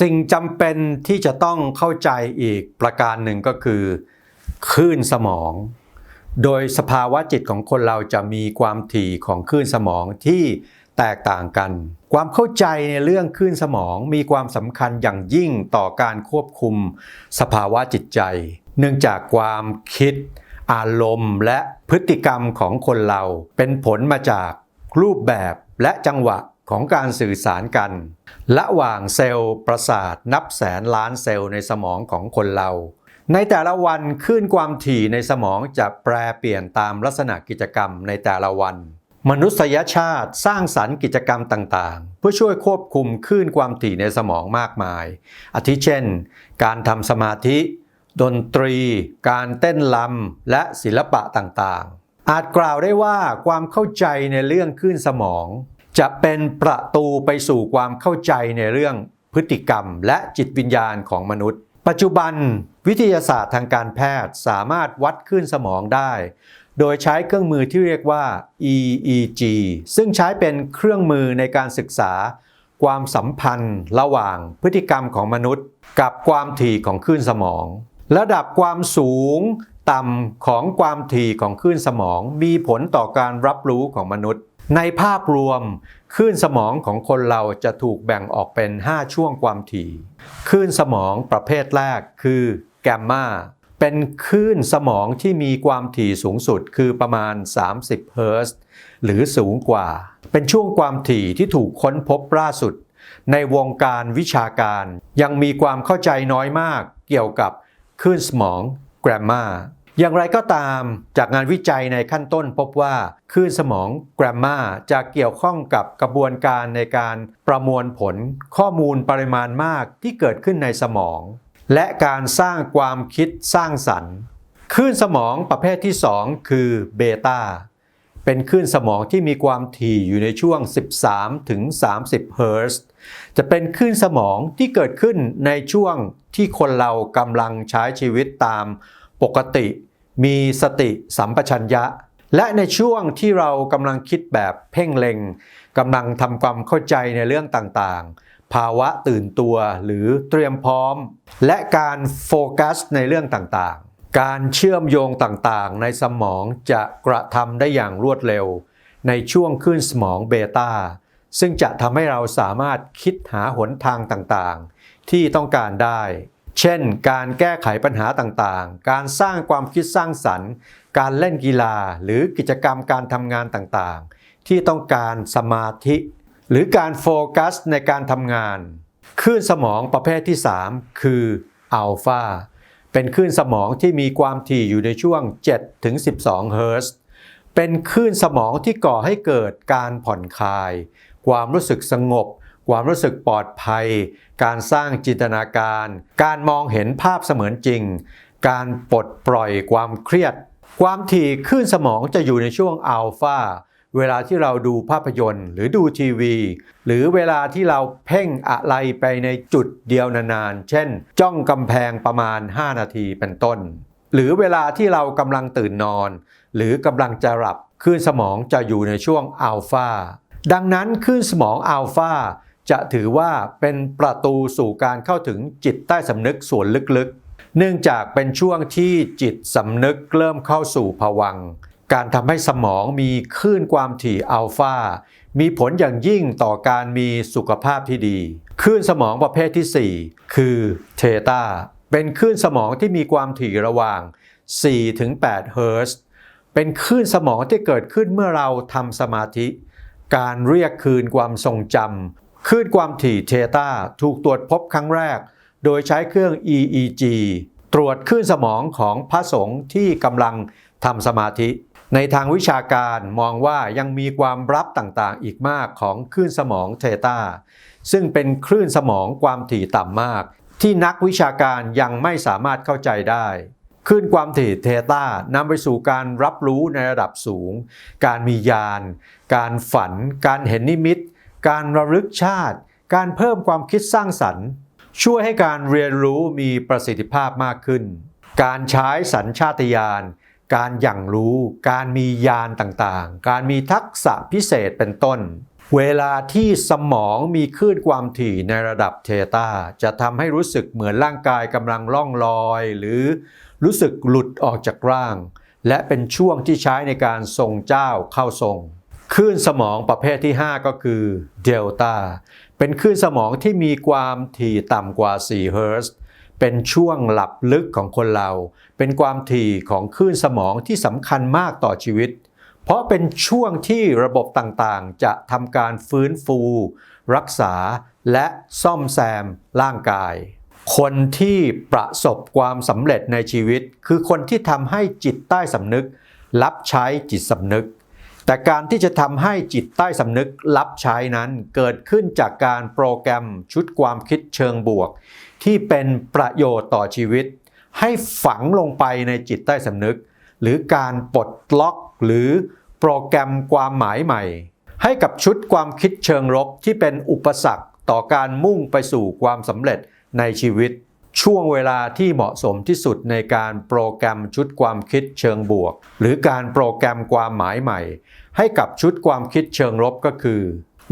สิ่งจำเป็นที่จะต้องเข้าใจอีกประการหนึ่งก็คือคลื่นสมอง โดยสภาวะจิตของคนเราจะมีความถี่ของคลื่นสมองที่แตกต่างกัน ความเข้าใจในเรื่องคลื่นสมองมีความสำคัญอย่างยิ่งต่อการควบคุมสภาวะจิตใจ เนื่องจากความคิด อารมณ์และพฤติกรรมของคนเราเป็นผลมาจากรูปแบบและจังหวะ ของการสื่อสารกัน ระหว่างเซลล์ประสาทนับแสนล้านเซลล์ในสมองของคนเรา ในแต่ละวันคลื่นความถี่ในสมองจะแปรเปลี่ยนตามลักษณะกิจกรรมในแต่ละวัน มนุษยชาติสร้างสรรค์กิจกรรมต่างๆ เพื่อช่วยควบคุมคลื่นความถี่ในสมองมากมาย อาทิเช่น การทำสมาธิ ดนตรี การเต้นรำและศิลปะต่างๆ อาจกล่าวได้ว่าความเข้าใจในเรื่องคลื่นสมอง จะเป็นประตูไปสู่ความเข้าใจในเรื่องพฤติกรรมและจิตวิญญาณของมนุษย์ ปัจจุบันวิทยาศาสตร์ทางการแพทย์สามารถวัดคลื่นสมองได้ โดยใช้เครื่องมือที่เรียกว่า EEG ซึ่งใช้เป็นเครื่องมือในการศึกษา ความสัมพันธ์ระหว่างพฤติกรรมของมนุษย์ กับความถี่ของคลื่นสมอง ระดับความสูงต่ำของความถี่ของคลื่นสมอง มีผลต่อการรับรู้ของมนุษย์ ในภาพรวมคลื่นสมองของคนเราจะถูกแบ่งออกเป็น 5 ช่วงความถี่คลื่นสมองประเภทแรกคือแกมมาเป็นคลื่นสมองที่มีความถี่สูงสุดคือประมาณ 30 เฮิรตซ์หรือสูงกว่า เป็นช่วงความถี่ที่ถูกค้นพบล่าสุด ในวงการวิชาการยังมีความเข้าใจน้อยมากเกี่ยวกับคลื่นสมองแกรมมา อย่างไรก็ตามจากงานวิจัยในขั้นต้นพบว่าคลื่นสมองแกรมมาจะเกี่ยวข้องกับกระบวนการในการประมวลผลข้อมูลปริมาณมากที่เกิดขึ้นในสมอง และการสร้างความคิดสร้างสรรค์คลื่นสมองประเภทที่ 2 คือเบต้าเป็นคลื่นสมองที่มีความถี่อยู่ในช่วง 13 ถึง 30 เฮิรตซ์จะเป็นคลื่นสมองที่เกิดขึ้นในช่วงที่คนเรากำลังใช้ชีวิตตามปกติ มีสติสัมปชัญญะ และในช่วงที่เรากำลังคิดแบบเพ่งเล็งกำลังทำความเข้าใจในเรื่องต่างๆ ภาวะตื่นตัวหรือเตรียมพร้อม และการโฟกัสในเรื่องต่างๆ การเชื่อมโยงต่างๆ ในสมองจะกระทำได้อย่างรวดเร็ว ในช่วงคลื่นสมองเบต้าซึ่งจะทำให้เราสามารถคิดหาหนทางต่างๆ ที่ต้องการได้ เช่น การแก้ไขปัญหาต่างๆ การสร้างความคิดสร้างสรรค์ การเล่นกีฬาหรือกิจกรรมการทำงานต่างๆ ที่ต้องการสมาธิ หรือการโฟกัสในการทำงานคลื่นสมองประเภทที่ 3 คืออัลฟาเป็นคลื่นสมองที่มีความถี่อยู่ในช่วง 7-12 เฮิรตซ์เป็นคลื่นสมองที่ก่อให้เกิดการผ่อนคลาย ความรู้สึกสงบ ความรู้สึกปลอดภัย การสร้างจินตนาการ การมองเห็นภาพเสมือนจริง การปลดปล่อยความเครียด ความถี่คลื่นสมองจะอยู่ในช่วงอัลฟาเวลาที่เราดูภาพยนตร์ หรือดูทีวี หรือเวลาที่เราเพ่งอะไรไปในจุดเดียวนานๆ เช่น จ้องกำแพงประมาณ 5 นาทีเป็นต้น หรือเวลาที่เรากำลังตื่นนอน หรือกำลังจะหลับคลื่นสมองจะอยู่ในช่วงอัลฟาดังนั้นคลื่นสมองอัลฟา จะถือว่าเป็นประตูสู่การเข้าถึงจิตใต้สำนึกส่วนลึกๆ เนื่องจากเป็นช่วงที่จิตสำนึกเริ่มเข้าสู่ภวังการทำให้สมองมีคลื่นความถี่อัลฟา มีผลอย่างยิ่งต่อการมีสุขภาพที่ดี คลื่นสมองประเภทที่ 4 คือเทตา เป็นคลื่นสมองที่มีความถี่ระหว่าง 4-8 เฮิร์ตซ์เป็นคลื่นสมองที่เกิดขึ้นเมื่อเราทำสมาธิ การเรียกคืนความทรงจำ คลื่นความถี่เทตาถูกตรวจพบครั้งแรก โดยใช้เครื่อง EEG ตรวจคลื่นสมองของพระสงฆ์ที่กำลังทำสมาธิ ในทางวิชาการมองว่ายังมีความลับต่างๆ อีกมากของคลื่นสมองเทตาซึ่งเป็นคลื่นสมองความถี่ต่ำมาก ที่นักวิชาการยังไม่สามารถเข้าใจได้คลื่นความถี่เทตานำไปสู่การรับรู้ในระดับสูง การมียาน การฝัน การเห็นนิมิต การระลึกชาติ การเพิ่มความคิดสร้างสรรค์ ช่วยให้การเรียนรู้มีประสิทธิภาพมากขึ้น การใช้สัญชาตญาณการอย่างรู้ การมียานต่างๆ การมีทักษะพิเศษเป็นต้น เวลาที่สมองมีคลื่นความถี่ในระดับเทตาจะทำให้รู้สึกเหมือนร่างกายกำลังล่องลอย หรือรู้สึกหลุดออกจากร่าง และเป็นช่วงที่ใช้ในการทรงเจ้าเข้าทรง คลื่นสมองประเภทที่ 5 ก็คือเดลต้าเป็นคลื่นสมองที่มีความถี่ต่ำกว่า 4 เฮิรตซ์เป็นช่วงหลับลึกของคนเรา เป็นความถี่ของคลื่นสมองที่สำคัญมากต่อชีวิต เพราะเป็นช่วงที่ระบบต่างๆ จะทำการฟื้นฟู รักษาและซ่อมแซมร่างกาย คนที่ประสบความสำเร็จในชีวิต คือคนที่ทำให้จิตใต้สำนึก รับใช้จิตสำนึก แต่การที่จะทำให้จิตใต้สำนึกรับใช้นั้นเกิดขึ้นจากการโปรแกรมชุดความคิดเชิงบวก ที่เป็นประโยชน์ต่อชีวิต ให้ฝังลงไปในจิตใต้สำนึก หรือการปลดล็อกหรือโปรแกรมความหมายใหม่ ให้กับชุดความคิดเชิงลบที่เป็นอุปสรรคต่อการมุ่งไปสู่ความสำเร็จในชีวิต ช่วงเวลาที่เหมาะสมที่สุดในการโปรแกรมชุดความคิดเชิงบวก หรือการโปรแกรมความหมายใหม่ ให้กับชุดความคิดเชิงลบก็คือ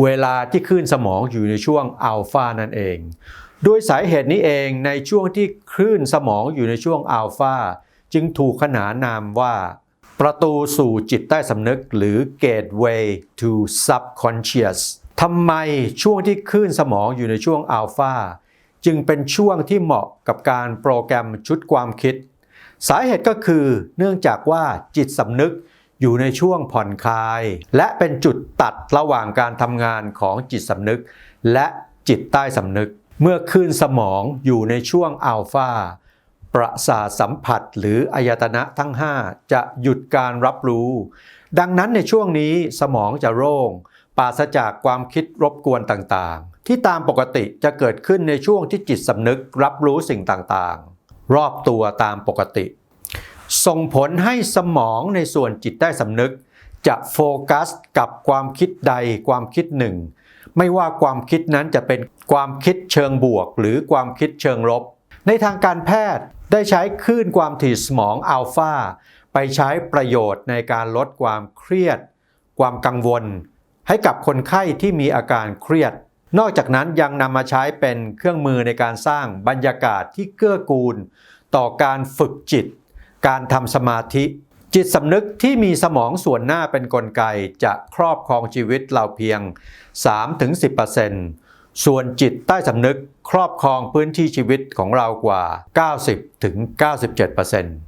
เวลาที่คลื่นสมองอยู่ในช่วงอัลฟานั่นเองโดยสาเหตุนี้เองในช่วงที่คลื่นสมองอยู่ในช่วงอัลฟาจึงถูกขนานนามว่า ประตูสู่จิตใต้สำนึกหรือ gateway to subconscious ทำไมช่วงที่คลื่นสมองอยู่ในช่วงอัลฟา จึงเป็นช่วงที่เหมาะกับการโปรแกรมชุดความคิด สาเหตุก็คือเนื่องจากว่าจิตสำนึกอยู่ในช่วงผ่อนคลาย และเป็นจุดตัดระหว่างการทำงานของจิตสำนึก และจิตใต้สำนึก เมื่อคลื่นสมองอยู่ในช่วงอัลฟาประสาทสัมผัสหรืออายตนะทั้ง 5 จะหยุดการรับรู้ ดังนั้นในช่วงนี้สมองจะโล่งปราศจากความคิดรบกวนต่างๆ ที่ตามปกติจะเกิดขึ้นในช่วงที่จิตสำนึกรับรู้สิ่งต่างๆ รอบตัวตามปกติ ส่งผลให้สมองในส่วนจิตใต้สำนึก จะโฟกัสกับความคิดใดความคิดหนึ่ง ไม่ว่าความคิดนั้นจะเป็นความคิดเชิงบวก หรือความคิดเชิงลบ ในทางการแพทย์ได้ใช้คลื่นความถี่สมองอัลฟาไปใช้ประโยชน์ในการลดความเครียด ความกังวล ให้กับคนไข้ที่มีอาการเครียด นอกจากนั้นยังนำมาใช้เป็นเครื่องมือในการสร้างบรรยากาศที่เกื้อกูล ต่อการฝึกจิต การทำสมาธิ จิตสำนึกที่มีสมองส่วนหน้าเป็นนกลไกจะครอบครองชีวิตเราเพียง 3-10%ส่วนจิตใต้สำนึกครอบครองพื้นที่ชีวิตของเรากว่า 90-97%